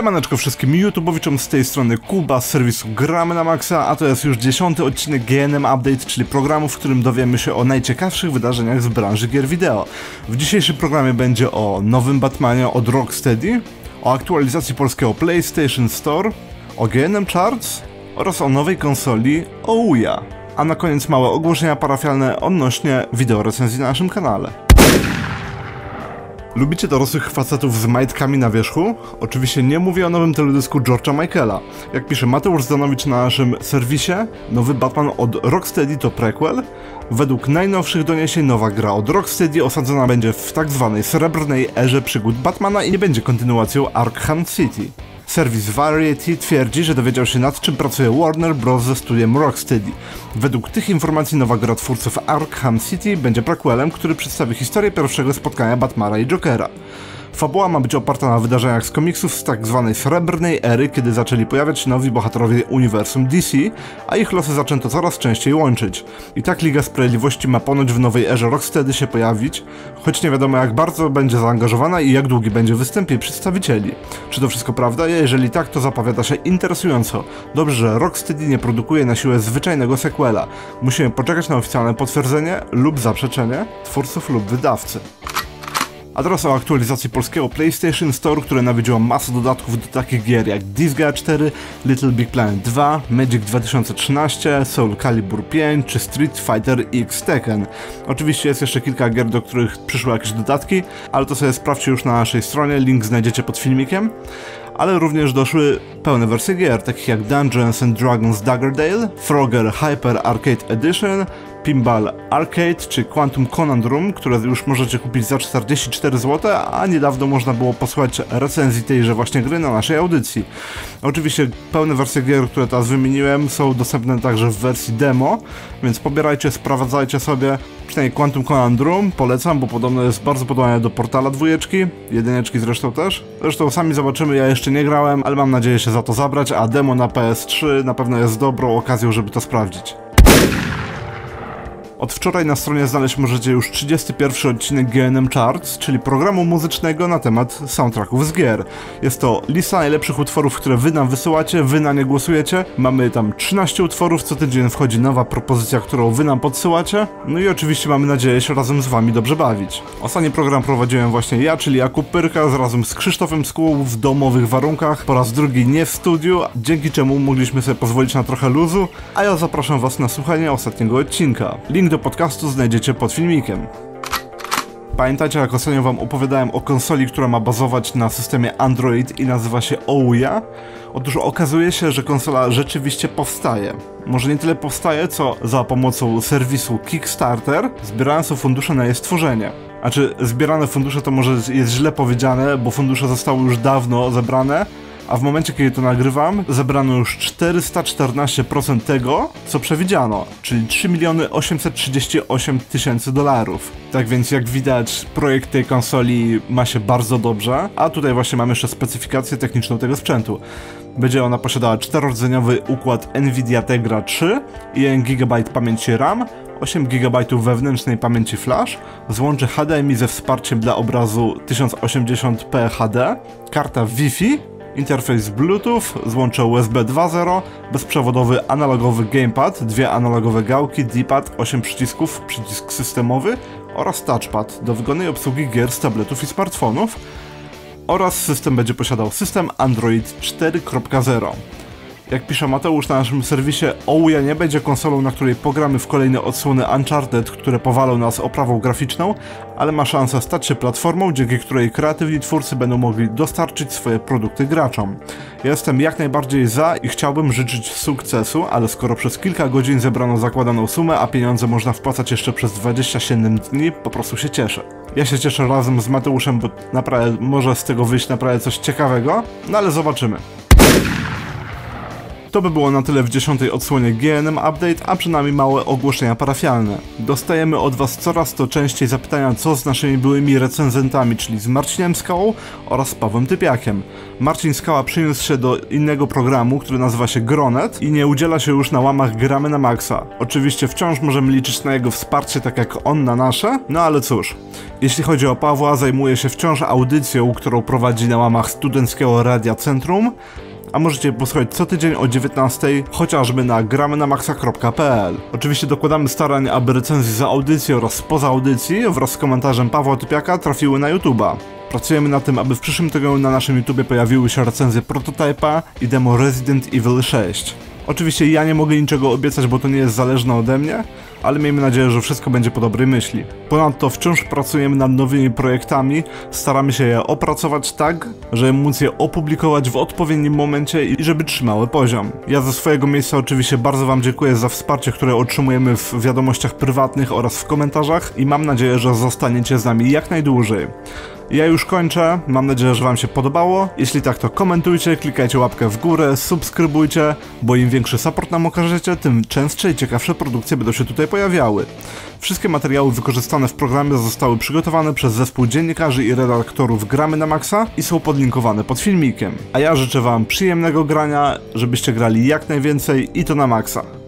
Siemaneczko wszystkim YouTubeowiczom z tej strony Kuba z serwisu Gramy na Maxa, a to jest już dziesiąty odcinek GNM Update, czyli programu, w którym dowiemy się o najciekawszych wydarzeniach z branży gier wideo. W dzisiejszym programie będzie o nowym Batmanie od Rocksteady, o aktualizacji polskiego PlayStation Store, o GNM Charts oraz o nowej konsoli Ouya. A na koniec małe ogłoszenia parafialne odnośnie wideo recenzji na naszym kanale. Lubicie dorosłych facetów z majtkami na wierzchu? Oczywiście nie mówię o nowym teledysku George'a Michaela. Jak pisze Mateusz Zdanowicz na naszym serwisie, nowy Batman od Rocksteady to prequel. Według najnowszych doniesień nowa gra od Rocksteady osadzona będzie w tak zwanej srebrnej erze przygód Batmana i nie będzie kontynuacją Arkham City. Serwis Variety twierdzi, że dowiedział się nad czym pracuje Warner Bros. ze studiem Rocksteady. Według tych informacji nowa gra twórców Arkham City będzie prequelem, który przedstawi historię pierwszego spotkania Batmana i Jokera. Fabuła ma być oparta na wydarzeniach z komiksów z tak zwanej srebrnej ery, kiedy zaczęli pojawiać się nowi bohaterowie uniwersum DC, a ich losy zaczęto coraz częściej łączyć. I tak Liga Sprawiedliwości ma ponoć w nowej erze Rocksteady się pojawić, choć nie wiadomo jak bardzo będzie zaangażowana i jak długi będzie występ jej przedstawicieli. Czy to wszystko prawda? Jeżeli tak, to zapowiada się interesująco. Dobrze, że Rocksteady nie produkuje na siłę zwyczajnego sequela. Musimy poczekać na oficjalne potwierdzenie lub zaprzeczenie twórców lub wydawcy. A teraz o aktualizacji polskiego PlayStation Store, które nawiedziło masę dodatków do takich gier jak Disgaea 4, Little Big Planet 2, Magic 2013, Soul Calibur 5 czy Street Fighter X Tekken. Oczywiście jest jeszcze kilka gier, do których przyszły jakieś dodatki, ale to sobie sprawdźcie już na naszej stronie, link znajdziecie pod filmikiem ale również doszły pełne wersje gier, takich jak Dungeons and Dragons Daggerdale, Frogger Hyper Arcade Edition, Pinball Arcade czy Quantum Conundrum, które już możecie kupić za 44 zł, a niedawno można było posłuchać recenzji tejże właśnie gry na naszej audycji. Oczywiście pełne wersje gier, które teraz wymieniłem są dostępne także w wersji demo, więc pobierajcie, sprawdzajcie sobie, przynajmniej Quantum Conundrum polecam, bo podobno jest bardzo podobne do Portala dwójeczki, jedyneczki zresztą też. Zresztą sami zobaczymy, ja jeszcze nie grałem, ale mam nadzieję się za to zabrać, a demo na PS3 na pewno jest dobrą okazją, żeby to sprawdzić. Od wczoraj na stronie znaleźć możecie już 31 odcinek GNM Charts, czyli programu muzycznego na temat soundtracków z gier. Jest to lista najlepszych utworów, które wy nam wysyłacie, wy na nie głosujecie. Mamy tam 13 utworów, co tydzień wchodzi nowa propozycja, którą wy nam podsyłacie. No i oczywiście mamy nadzieję się razem z wami dobrze bawić. Ostatni program prowadziłem właśnie ja, czyli Jakub Pyrka, razem z Krzysztofem Skół w domowych warunkach, po raz drugi nie w studiu, dzięki czemu mogliśmy sobie pozwolić na trochę luzu, a ja zapraszam was na słuchanie ostatniego odcinka. Link do podcastu znajdziecie pod filmikiem. Pamiętacie, jak ostatnio wam opowiadałem o konsoli, która ma bazować na systemie Android i nazywa się Ouya? Otóż okazuje się, że konsola rzeczywiście powstaje. Może nie tyle powstaje, co za pomocą serwisu Kickstarter zbierają są fundusze na jej stworzenie. A czy zbierane fundusze to może jest źle powiedziane, bo fundusze zostały już dawno zebrane, a w momencie, kiedy to nagrywam, zebrano już 414% tego, co przewidziano, czyli 3 miliony 838 tysięcy dolarów. Tak więc jak widać, projekt tej konsoli ma się bardzo dobrze, a tutaj właśnie mamy jeszcze specyfikację techniczną tego sprzętu. Będzie ona posiadała 4-rdzeniowy układ Nvidia Tegra 3, 1 GB pamięci RAM, 8 GB wewnętrznej pamięci flash, złącze HDMI ze wsparciem dla obrazu 1080p HD, karta Wi-Fi interfejs Bluetooth, złącze USB 2.0, bezprzewodowy analogowy gamepad, dwie analogowe gałki, D-pad, 8 przycisków, przycisk systemowy oraz touchpad do wygodnej obsługi gier z tabletów i smartfonów oraz system będzie posiadał system Android 4.0. Jak pisze Mateusz na naszym serwisie, Ouya nie będzie konsolą, na której pogramy w kolejne odsłony Uncharted, które powalą nas oprawą graficzną, ale ma szansę stać się platformą, dzięki której kreatywni twórcy będą mogli dostarczyć swoje produkty graczom. jestem jak najbardziej za i chciałbym życzyć sukcesu, ale skoro przez kilka godzin zebrano zakładaną sumę, a pieniądze można wpłacać jeszcze przez 27 dni, po prostu się cieszę. Ja się cieszę razem z Mateuszem, bo naprawdę może z tego wyjść naprawdę coś ciekawego, no ale zobaczymy. To by było na tyle w dziesiątej odsłonie GNM Update, a przed nami małe ogłoszenia parafialne. Dostajemy od Was coraz to częściej zapytania, co z naszymi byłymi recenzentami, czyli z Marcinem Skałą oraz Pawłem Typiakiem. Marcin Skała przyniósł się do innego programu, który nazywa się Gronet i nie udziela się już na łamach Gramy na Maxa. Oczywiście wciąż możemy liczyć na jego wsparcie, tak jak on na nasze, no ale cóż. Jeśli chodzi o Pawła, zajmuje się wciąż audycją, którą prowadzi na łamach Studenckiego Radia Centrum, a możecie posłuchać co tydzień o 19, chociażby na gramynamaxa.pl. Oczywiście dokładamy starań, aby recenzje za audycję oraz spoza audycji wraz z komentarzem Pawła Typiaka trafiły na YouTube'a. Pracujemy na tym, aby w przyszłym tygodniu na naszym YouTubie pojawiły się recenzje Prototypa i demo Resident Evil 6. Oczywiście ja nie mogę niczego obiecać, bo to nie jest zależne ode mnie, ale miejmy nadzieję, że wszystko będzie po dobrej myśli. Ponadto wciąż pracujemy nad nowymi projektami, staramy się je opracować tak, żeby móc je opublikować w odpowiednim momencie i żeby trzymały poziom. Ja ze swojego miejsca oczywiście bardzo Wam dziękuję za wsparcie, które otrzymujemy w wiadomościach prywatnych oraz w komentarzach i mam nadzieję, że zostaniecie z nami jak najdłużej. Ja już kończę, mam nadzieję, że Wam się podobało. Jeśli tak, to komentujcie, klikajcie łapkę w górę, subskrybujcie, bo im większy support nam okażecie, tym częstsze i ciekawsze produkcje będą się tutaj pojawiały. Wszystkie materiały wykorzystane w programie zostały przygotowane przez zespół dziennikarzy i redaktorów Gramy na Maxa i są podlinkowane pod filmikiem. A ja życzę Wam przyjemnego grania, żebyście grali jak najwięcej i to na maksa.